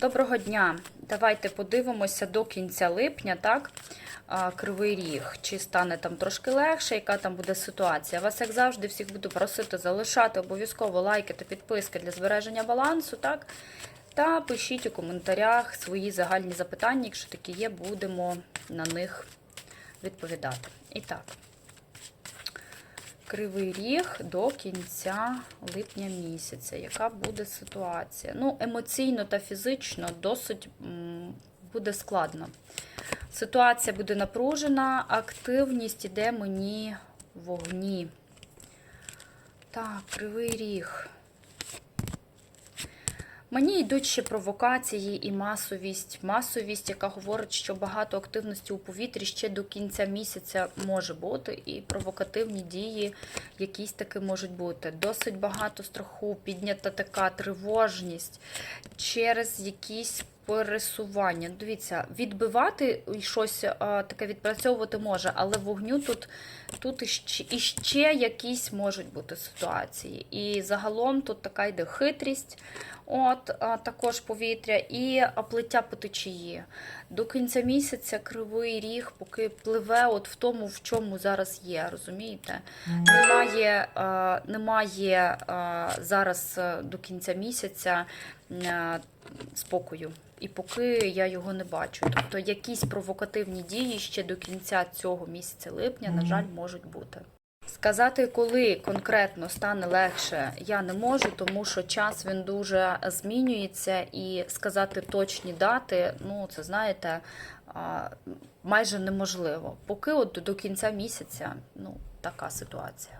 Доброго дня. Давайте подивимося до кінця липня, так? Кривий ріг. Чи стане там трошки легше, яка там буде ситуація? Вас, як завжди, всіх буду просити залишати обов'язково лайки та підписки для збереження балансу, так? Та пишіть у коментарях свої загальні запитання, якщо такі є, будемо на них відповідати. І так. Кривий ріг до кінця липня місяця. Яка буде ситуація? Ну, емоційно та фізично досить буде складно. Ситуація буде напружена, активність іде мені в вогні. Так, кривий ріг. Мені йдуть ще провокації і масовість. Масовість, яка говорить, що багато активності у повітрі ще до кінця місяця може бути, і провокативні дії якісь таки можуть бути. Досить багато страху, піднята така тривожність через якісь пересування. Дивіться, відбивати щось а, таке відпрацьовувати може, але вогню тут, тут іще, іще якісь можуть бути ситуації. І загалом тут така йде хитрість. От а, також повітря і плиття по течії. До кінця місяця кривий ріг, поки пливе от в тому, в чому зараз є, розумієте? Немає, а, немає а, зараз до кінця місяця спокою. І поки я його не бачу. Тобто якісь провокативні дії ще до кінця цього місяця липня, на жаль, можуть бути. Сказати, коли конкретно стане легше, я не можу, тому що час він дуже змінюється, і сказати точні дати, ну це знаєте, майже неможливо. Поки от до кінця місяця, ну така ситуація.